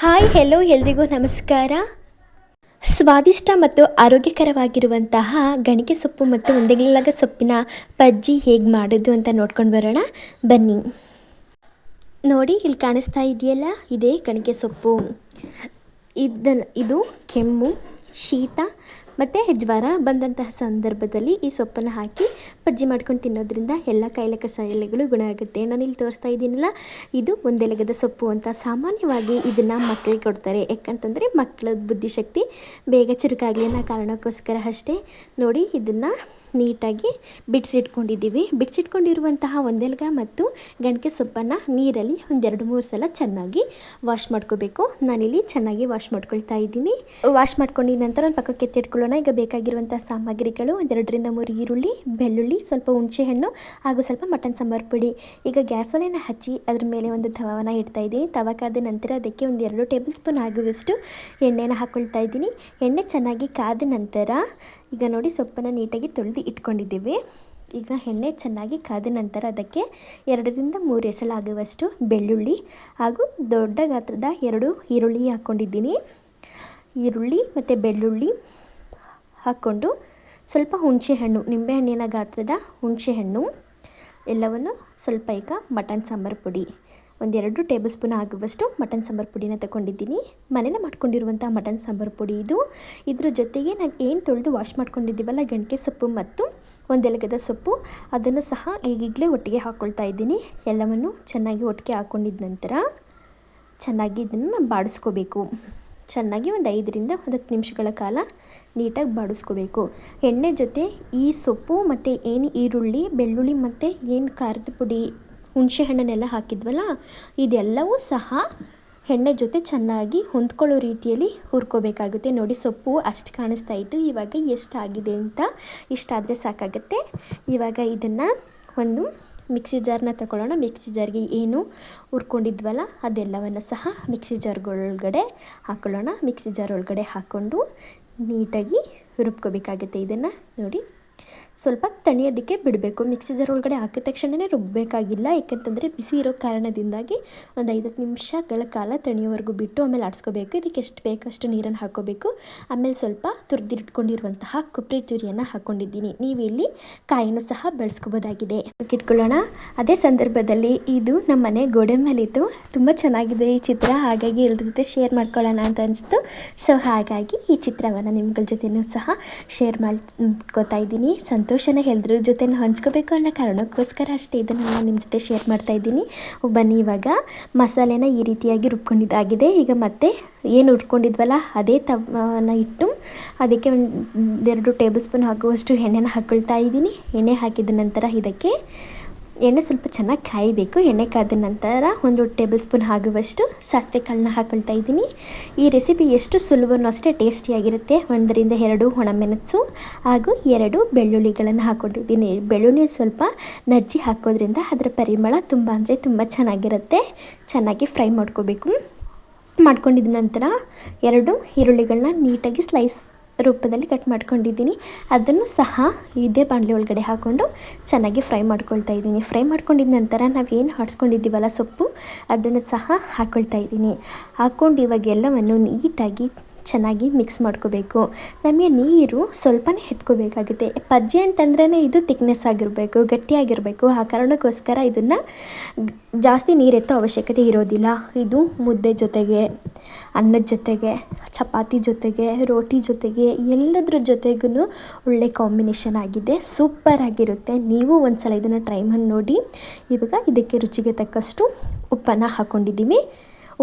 Hi hello ಎಲ್ರಿಗೂ ನಮಸ್ಕಾರ. ಸ್ವಾದಿಷ್ಟ ಮತ್ತು ಆರೋಗ್ಯಕರವಾಗಿರುವಂತಹ ಗಣಿಕೆ ಸೊಪ್ಪು ಮತ್ತು ಒಂದೆಗಿಲ್ಲದ ಸೊಪ್ಪಿನ ಪಜ್ಜಿ ಹೇಗೆ ಮಾಡೋದು ಅಂತ ನೋಡ್ಕೊಂಡು ಬರೋಣ. ಬನ್ನಿ. ನೋಡಿ, ಇಲ್ಲಿ ಕಾಣಿಸ್ತಾ ಇದೆಯಲ್ಲ, ಇದೇ ಗಣಿಕೆ ಸೊಪ್ಪು. ಇದನ್ನು, ಇದು ಕೆಮ್ಮು, ಶೀತ ಮತ್ತು ಹೆಜ್ವಾರ ಬಂದಂತಹ ಸಂದರ್ಭದಲ್ಲಿ ಈ ಸೊಪ್ಪನ್ನು ಹಾಕಿ ಪಜ್ಜಿ ಮಾಡ್ಕೊಂಡು ತಿನ್ನೋದ್ರಿಂದ ಎಲ್ಲ ಕಾಯಿಲೆ ಕಸಾಯಿಲೆಗಳು ಗುಣ ಆಗುತ್ತೆ. ನಾನು ಇಲ್ಲಿ ತೋರಿಸ್ತಾ ಇದ್ದೀನಲ್ಲ, ಇದು ಒಂದೆಲಗದ ಸೊಪ್ಪು ಅಂತ ಸಾಮಾನ್ಯವಾಗಿ ಇದನ್ನು ಮಕ್ಕಳಿಗೆ ಕೊಡ್ತಾರೆ. ಯಾಕಂತಂದರೆ ಮಕ್ಕಳ ಬುದ್ಧಿಶಕ್ತಿ ಬೇಗ ಚುರುಕಾಗಲಿ ಅನ್ನೋ ಕಾರಣಕ್ಕೋಸ್ಕರ ಅಷ್ಟೇ. ನೋಡಿ, ಇದನ್ನು ನೀಟಾಗಿ ಬಿಡಿಸಿಟ್ಕೊಂಡಿದ್ದೀವಿ. ಬಿಡಿಸಿಟ್ಕೊಂಡಿರುವಂತಹ ಒಂದೆಲ್ಗ ಮತ್ತು ಗಣಕೆ ಸೊಪ್ಪನ್ನು ನೀರಲ್ಲಿ ಒಂದೆರಡು ಮೂರು ಸಲ ಚೆನ್ನಾಗಿ ವಾಶ್ ಮಾಡ್ಕೋಬೇಕು. ನಾನಿಲ್ಲಿ ಚೆನ್ನಾಗಿ ವಾಶ್ ಮಾಡ್ಕೊಳ್ತಾ ಇದ್ದೀನಿ. ವಾಶ್ ಮಾಡ್ಕೊಂಡಿದ ನಂತರ ಒಂದು ಪಕ್ಕಕ್ಕೆ ಎತ್ತಿಟ್ಕೊಳ್ಳೋಣ ಈಗ ಬೇಕಾಗಿರುವಂಥ ಸಾಮಗ್ರಿಗಳು ಒಂದೆರಡರಿಂದ ಮೂರು ಈರುಳ್ಳಿ, ಬೆಳ್ಳುಳ್ಳಿ, ಸ್ವಲ್ಪ ಹುಣಸೆಹಣ್ಣು ಹಾಗೂ ಸ್ವಲ್ಪ ಮಟನ್ ಸಾಂಬಾರು ಪುಡಿ. ಈಗ ಗ್ಯಾಸ್ ಒಲೆನ ಹಚ್ಚಿ ಅದ್ರ ಮೇಲೆ ಒಂದು ತವನ ಇಡ್ತಾ ಇದ್ದೀನಿ. ತವ ಕಾದ ನಂತರ ಅದಕ್ಕೆ ಒಂದೆರಡು ಟೇಬಲ್ ಸ್ಪೂನ್ ಆಗುವಷ್ಟು ಎಣ್ಣೆನ ಹಾಕ್ಕೊಳ್ತಾ ಇದ್ದೀನಿ. ಎಣ್ಣೆ ಚೆನ್ನಾಗಿ ಕಾದ ನಂತರ ಈಗ ನೋಡಿ ಸೊಪ್ಪನ್ನು ನೀಟಾಗಿ ತೊಳೆದು ಇಟ್ಕೊಂಡಿದ್ದೀವಿ. ಈಗ ಎಣ್ಣೆ ಚೆನ್ನಾಗಿ ಕಾದ ನಂತರ ಅದಕ್ಕೆ ಎರಡರಿಂದ ಮೂರು ಎಸಳಾಗುವಷ್ಟು ಬೆಳ್ಳುಳ್ಳಿ ಹಾಗೂ ದೊಡ್ಡ ಗಾತ್ರದ ಎರಡು ಈರುಳ್ಳಿ ಹಾಕ್ಕೊಂಡಿದ್ದೀನಿ. ಈರುಳ್ಳಿ ಮತ್ತು ಬೆಳ್ಳುಳ್ಳಿ ಹಾಕ್ಕೊಂಡು ಸ್ವಲ್ಪ ಹುಣಸೆಹಣ್ಣು ನಿಂಬೆಹಣ್ಣಿನ ಗಾತ್ರದ ಹುಣಸೆಹಣ್ಣು ಎಲ್ಲವನ್ನು ಸ್ವಲ್ಪ ಈಗ ಮಟನ್ ಸಾಂಬಾರು ಪುಡಿ. ಒಂದೆರಡು ಟೇಬಲ್ ಸ್ಪೂನ್ ಆಗುವಷ್ಟು ಮಟನ್ ಸಾಂಬಾರು ಪುಡಿನ ತಗೊಂಡಿದ್ದೀನಿ. ಮನೇಲೆ ಮಾಡ್ಕೊಂಡಿರುವಂಥ ಮಟನ್ ಸಾಂಬಾರು ಪುಡಿ ಇದು. ಇದ್ರ ಜೊತೆಗೆ ನಾವು ಏನು ತೊಳೆದು ವಾಶ್ ಮಾಡ್ಕೊಂಡಿದ್ದೀವಲ್ಲ, ಗಂಟೆ ಸೊಪ್ಪು ಮತ್ತು ಒಂದೆಲಗದ ಸೊಪ್ಪು, ಅದನ್ನು ಸಹ ಈಗೀಗಲೇ ಒಟ್ಟಿಗೆ ಹಾಕ್ಕೊಳ್ತಾ ಇದ್ದೀನಿ. ಎಲ್ಲವನ್ನು ಚೆನ್ನಾಗಿ ಒಟ್ಟಿಗೆ ಹಾಕ್ಕೊಂಡಿದ್ದ ನಂತರ ಚೆನ್ನಾಗಿ ಇದನ್ನು ಬಾಡಿಸ್ಕೋಬೇಕು. ಚೆನ್ನಾಗಿ ಒಂದು ಐದರಿಂದ ಒಂದು ಹತ್ತು ನಿಮಿಷಗಳ ಕಾಲ ನೀಟಾಗಿ ಬಾಡಿಸ್ಕೋಬೇಕು. ಎಣ್ಣೆ ಜೊತೆ ಈ ಸೊಪ್ಪು ಮತ್ತು ಏನು ಈರುಳ್ಳಿ, ಬೆಳ್ಳುಳ್ಳಿ ಮತ್ತು ಏನು ಖಾರದ ಪುಡಿ ಹುಣಸೆ ಹಣ್ಣನ್ನೆಲ್ಲ ಹಾಕಿದ್ವಲ್ಲ, ಇದೆಲ್ಲವೂ ಸಹ ಎಣ್ಣೆ ಜೊತೆ ಚೆನ್ನಾಗಿ ಹೊಂದ್ಕೊಳ್ಳೋ ರೀತಿಯಲ್ಲಿ ಹುರ್ಕೋಬೇಕಾಗುತ್ತೆ. ನೋಡಿ ಸೊಪ್ಪು ಅಷ್ಟು ಕಾಣಿಸ್ತಾ ಇತ್ತು. ಇವಾಗ ಎಷ್ಟಾಗಿದೆ ಅಂತ ಇಷ್ಟಾದರೆ ಸಾಕಾಗುತ್ತೆ. ಇವಾಗ ಇದನ್ನು ಒಂದು ಮಿಕ್ಸಿ ಜಾರ್ನ ತಗೊಳ್ಳೋಣ ಮಿಕ್ಸಿ ಜಾರ್ಗೆ ಏನು ಹುರ್ಕೊಂಡಿದ್ವಲ್ಲ, ಅದೆಲ್ಲವನ್ನು ಸಹ ಮಿಕ್ಸಿ ಜಾರ್ಗಳೊಳಗಡೆ ಹಾಕೊಳ್ಳೋಣ. ಮಿಕ್ಸಿ ಜಾರ್ ಒಳಗಡೆ ಹಾಕ್ಕೊಂಡು ನೀಟಾಗಿ ರುಬ್ಕೋಬೇಕಾಗುತ್ತೆ ಇದನ್ನು. ನೋಡಿ ಸ್ವಲ್ಪ ತಣಿಯೋದಕ್ಕೆ ಬಿಡಬೇಕು. ಮಿಕ್ಸಿ ಜಾರ್ ಒಳಗಡೆ ಹಾಕಿದ ತಕ್ಷಣವೇ ರುಬ್ಬಬೇಕಾಗಿಲ್ಲ ಯಾಕಂತಂದರೆ ಬಿಸಿ ಇರೋ ಕಾರಣದಿಂದಾಗಿ ಒಂದು ಐದತ್ತು ನಿಮಿಷಗಳ ಕಾಲ ತಣಿಯೋವರೆಗೂ ಬಿಟ್ಟು ಆಮೇಲೆ ಆಡಿಸ್ಕೋಬೇಕು. ಇದಕ್ಕೆ ಎಷ್ಟು ಬೇಕಷ್ಟು ನೀರನ್ನು ಹಾಕೋಬೇಕು ಆಮೇಲೆ ಸ್ವಲ್ಪ ತುರಿದಿಟ್ಕೊಂಡಿರುವಂತಹ ಕೊಬ್ಬರಿ ತುರಿಯನ್ನು ಹಾಕ್ಕೊಂಡಿದ್ದೀನಿ ನೀವು ಇಲ್ಲಿ ಕಾಯಿನೂ ಸಹ ಬೆಳೆಸ್ಕೋಬೋದಾಗಿದೆ. ಇಟ್ಕೊಳ್ಳೋಣ. ಅದೇ ಸಂದರ್ಭದಲ್ಲಿ ಇದು ನಮ್ಮ ಮನೆ ಗೋಡೆ ಮೇಲಿತ್ತು ತುಂಬ ಚೆನ್ನಾಗಿದೆ ಈ ಚಿತ್ರ. ಹಾಗಾಗಿ ಎಲ್ಲರ ಜೊತೆ ಶೇರ್ ಮಾಡ್ಕೊಳ್ಳೋಣ ಅಂತ ಅನಿಸ್ತು. ಸೊ ಹಾಗಾಗಿ ಈ ಚಿತ್ರವನ್ನು ನಿಮ್ಗಳ ಜೊತೆಯೂ ಸಹ ಶೇರ್ ಮಾಡ್ಕೋತಾ ಇದ್ದೀನಿ. ಸಂತೋಷನ ಹೇಳಿದ್ರು ಜೊತೆ ಹಂಚ್ಕೋಬೇಕು ಅನ್ನೋ ಕಾರಣಕ್ಕೋಸ್ಕರ ಅಷ್ಟೇ ಇದನ್ನು ನಾನು ನಿಮ್ಮ ಜೊತೆ ಶೇರ್ ಮಾಡ್ತಾ ಇದ್ದೀನಿ. ಬನ್ನಿ ಇವಾಗ ಮಸಾಲೆನ ಈ ರೀತಿಯಾಗಿ ರುಬ್ಕೊಂಡಿದ್ದಾಗಿದೆ. ಈಗ ಮತ್ತೆ ಏನು ಉಟ್ಕೊಂಡಿದ್ವಲ್ಲ ಅದೇ ತವನ ಇಟ್ಟು ಅದಕ್ಕೆ ಒಂದೆರಡು ಟೇಬಲ್ ಸ್ಪೂನ್ ಹಾಕುವಷ್ಟು ಎಣ್ಣೆನ ಹಾಕ್ಕೊಳ್ತಾ ಇದ್ದೀನಿ. ಎಣ್ಣೆ ಹಾಕಿದ ನಂತರ ಇದಕ್ಕೆ ಎಣ್ಣೆ ಸ್ವಲ್ಪ ಚೆನ್ನಾಗಿ ಕಾಯಬೇಕು. ಎಣ್ಣೆ ಕಾದ ನಂತರ ಒಂದು ಟೇಬಲ್ ಸ್ಪೂನ್ ಆಗುವಷ್ಟು ಸಾಸಿವೆ ಕಾಳನ್ನ ಹಾಕ್ಕೊಳ್ತಾ ಇದ್ದೀನಿ. ಈ ರೆಸಿಪಿ ಎಷ್ಟು ಸುಲಭನೂ ಅಷ್ಟೇ ಟೇಸ್ಟಿಯಾಗಿರುತ್ತೆ ಒಂದರಿಂದ ಎರಡು ಒಣಮೆಣಸು ಹಾಗೂ ಎರಡು ಬೆಳ್ಳುಳ್ಳಿಗಳನ್ನು ಹಾಕ್ಕೊಂಡಿದ್ದೀನಿ ಬೆಳ್ಳುಳ್ಳಿ ಸ್ವಲ್ಪ ನಜ್ಜಿ ಹಾಕೋದ್ರಿಂದ ಅದರ ಪರಿಮಳ ತುಂಬ ಅಂದರೆ ತುಂಬ ಚೆನ್ನಾಗಿರುತ್ತೆ. ಚೆನ್ನಾಗಿ ಫ್ರೈ ಮಾಡ್ಕೋಬೇಕು. ಮಾಡ್ಕೊಂಡಿದ್ದ ನಂತರ ಎರಡು ಈರುಳ್ಳಿಗಳನ್ನ ನೀಟಾಗಿ ಸ್ಲೈಸ್ ರೂಪದಲ್ಲಿ ಕಟ್ ಮಾಡ್ಕೊಂಡಿದ್ದೀನಿ. ಅದನ್ನು ಸಹ ಇದೇ ಬಾಣಲೆ ಒಳಗಡೆ ಹಾಕ್ಕೊಂಡು ಚೆನ್ನಾಗಿ ಫ್ರೈ ಮಾಡ್ಕೊಳ್ತಾ ಇದ್ದೀನಿ. ಫ್ರೈ ಮಾಡ್ಕೊಂಡಿದ್ದ ನಂತರ ನಾವೇನು ಆಡಿಸ್ಕೊಂಡಿದ್ದೀವಲ್ಲ ಸೊಪ್ಪು, ಅದನ್ನು ಸಹ ಹಾಕ್ಕೊಳ್ತಾ ಇದ್ದೀನಿ. ಹಾಕ್ಕೊಂಡು ಇವಾಗ ಎಲ್ಲವನ್ನು ನೀಟಾಗಿ ಚೆನ್ನಾಗಿ ಮಿಕ್ಸ್ ಮಾಡ್ಕೋಬೇಕು. ನಮಗೆ ನೀರು ಸ್ವಲ್ಪನೇ ಎತ್ಕೋಬೇಕಾಗುತ್ತೆ. ಪಜ್ಜಿ ಅಂತಂದ್ರೇ ಇದು ತಿಕ್ನೆಸ್ ಆಗಿರಬೇಕು, ಗಟ್ಟಿಯಾಗಿರಬೇಕು. ಆ ಕಾರಣಕ್ಕೋಸ್ಕರ ಇದನ್ನು ಜಾಸ್ತಿ ನೀರು ಎತ್ತೋ ಅವಶ್ಯಕತೆ ಇರೋದಿಲ್ಲ. ಇದು ಮುದ್ದೆ ಜೊತೆಗೆ, ಅನ್ನದ ಜೊತೆಗೆ, ಚಪಾತಿ ಜೊತೆಗೆ, ರೋಟಿ ಜೊತೆಗೆ, ಎಲ್ಲದ್ರ ಜೊತೆಗೂ ಒಳ್ಳೆ ಕಾಂಬಿನೇಷನ್ ಆಗಿದೆ. ಸೂಪರ್ ಆಗಿರುತ್ತೆ. ನೀವು ಒಂದು ಸಲ ಇದನ್ನು ಟ್ರೈ ಮಾಡಿ ನೋಡಿ. ಇವಾಗ ಇದಕ್ಕೆ ರುಚಿಗೆ ತಕ್ಕಷ್ಟು ಉಪ್ಪನ್ನು ಹಾಕ್ಕೊಂಡಿದ್ದೀವಿ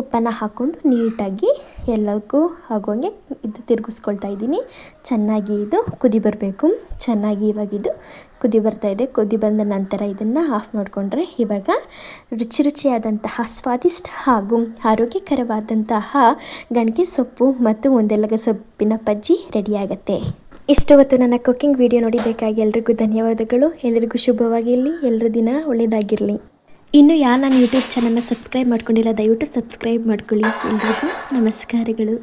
ಉಪ್ಪನ್ನು ಹಾಕ್ಕೊಂಡು ನೀಟಾಗಿ ಎಲ್ಲಕ್ಕೂ ಆಗೋಂಗೆ ಇದು ತಿರುಗಿಸ್ಕೊಳ್ತಾ ಇದ್ದೀನಿ. ಚೆನ್ನಾಗಿ ಇದು ಕುದಿ ಬರಬೇಕು. ಚೆನ್ನಾಗಿ ಇವಾಗ ಇದು ಕುದಿ ಬರ್ತಾ ಇದೆ. ಕುದಿ ಬಂದ ನಂತರ ಇದನ್ನು ಆಫ್ ಮಾಡಿಕೊಂಡ್ರೆ ಇವಾಗ ರುಚಿ ರುಚಿಯಾದಂತಹ ಸ್ವಾದಿಷ್ಟ ಹಾಗೂ ಆರೋಗ್ಯಕರವಾದಂತಹ ಗಣಿಗೆ ಸೊಪ್ಪು ಮತ್ತು ಒಂದೆಲಗ ಸೊಪ್ಪಿನ ಪಜ್ಜಿ ರೆಡಿಯಾಗತ್ತೆ ಇಷ್ಟು ಹೊತ್ತು ನನ್ನ ಕುಕ್ಕಿಂಗ್ ವಿಡಿಯೋ ನೋಡಿಬೇಕಾಗಿ ಎಲ್ರಿಗೂ ಧನ್ಯವಾದಗಳು. ಎಲ್ರಿಗೂ ಶುಭವಾಗಿರಲಿ ಎಲ್ಲರ ದಿನ ಒಳ್ಳೆಯದಾಗಿರಲಿ ಇನ್ನು ಯಾರು ನಾನು ಯೂಟ್ಯೂಬ್ ಚಾನಲ್ನ ಸಬ್ಸ್ಕ್ರೈಬ್ ಮಾಡ್ಕೊಂಡಿಲ್ಲ ದಯವಿಟ್ಟು ಸಬ್ಸ್ಕ್ರೈಬ್ ಮಾಡ್ಕೊಳ್ಳಿ ಎಲ್ರಿಗೂ. ನಮಸ್ಕಾರಗಳು.